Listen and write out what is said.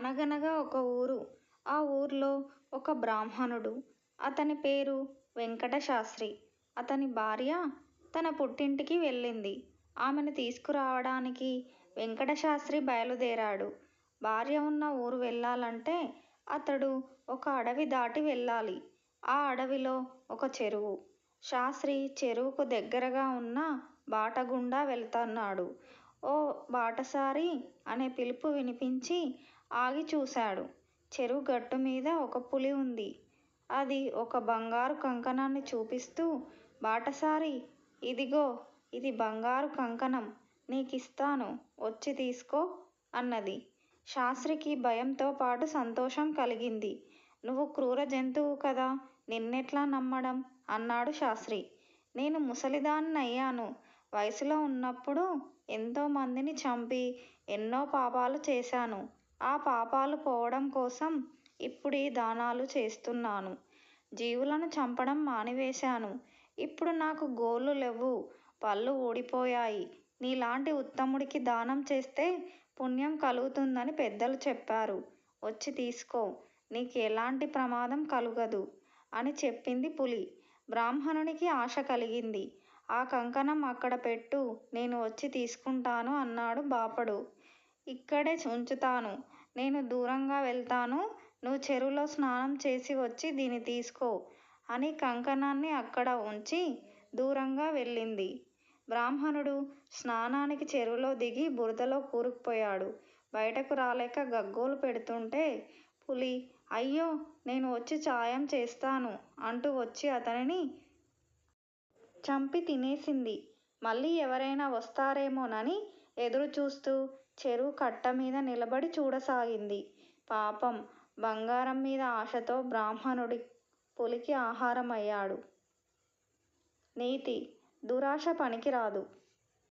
అనగనగా ఒక ఊరు. ఆ ఊర్లో ఒక బ్రాహ్మణుడు. అతని పేరు వెంకట శాస్త్రి అతని భార్య తన పుట్టింటికి వెళ్ళింది. ఆమెను తీసుకురావడానికి వెంకట శాస్త్రి బయలుదేరాడు. భార్య ఉన్న ఊరు వెళ్ళాలంటే అతడు ఒక అడవి దాటి వెళ్ళాలి. ఆ అడవిలో ఒక చెరువు. శాస్త్రి చెరువుకు దగ్గరగా ఉన్న బాటగుండా వెళ్తున్నాడు ఓ బాటసారి అనే పిలుపు వినిపించి ఆగి చూశాడు. చెరువు గట్టుమీద ఒక పులి ఉంది. అది ఒక బంగారు కంకణాన్ని చూపిస్తూ బాటసారీ! ఇదిగో ఇది బంగారు కంకణం నీకిస్తాను వచ్చి తీసుకో అన్నది. శాస్త్రికి భయంతోపాటు సంతోషం కలిగింది. నువ్వు క్రూర జంతువు కదా నిన్నెట్లా నమ్మడం? అన్నాడు శాస్త్రి. నేను ముసలిదాన్నయ్యాను. వయసులో ఉన్నప్పుడు ఎంతో మందిని చంపి ఎన్నో పాపాలు చేశాను. ఆ పాపాలు పోవడం కోసం ఇప్పుడీ దానాలు చేస్తున్నాను. జీవులను చంపడం మానివేశాను. ఇప్పుడు నాకు గోళ్ళు లెవ్వు. పళ్ళు ఊడిపోయాయి. నీలాంటి ఉత్తముడికి దానం చేస్తే పుణ్యం కలుగుతుందని పెద్దలు చెప్పారు. వచ్చి తీసుకో. నీకు ఎలాంటి ప్రమాదం కలుగదు అని చెప్పింది పులి. బ్రాహ్మణునికి ఆశ కలిగింది. ఆ కంకణం అక్కడ పెట్టు నేను వచ్చి తీసుకుంటాను అన్నాడు బాపడు. ఇక్కడే ఉంచుతాను. నేను దూరంగా వెళ్తాను నువ్వు చెరువులో స్నానం చేసి వచ్చి దీన్ని తీసుకో అని కంకణాన్ని అక్కడ ఉంచి దూరంగా వెళ్ళింది. బ్రాహ్మణుడు స్నానానికి చెరువులో దిగి బురదలో కూరుకుపోయాడు. బయటకు రాలేక గగ్గోలు పెడుతుంటే పులి అయ్యో నేను వచ్చి సాయం చేస్తాను అంటూ వచ్చి అతనిని చంపి తినేసింది. మళ్ళీ ఎవరైనా వస్తారేమోనని ఎదురుచూస్తూ చెరువు కట్ట మీద నిలబడి చూడసాగింది. పాపం బంగారం మీద ఆశతో బ్రాహ్మణుడి పులికి ఆహారమయ్యాడు. నీతి: దురాశ పనికిరాదు.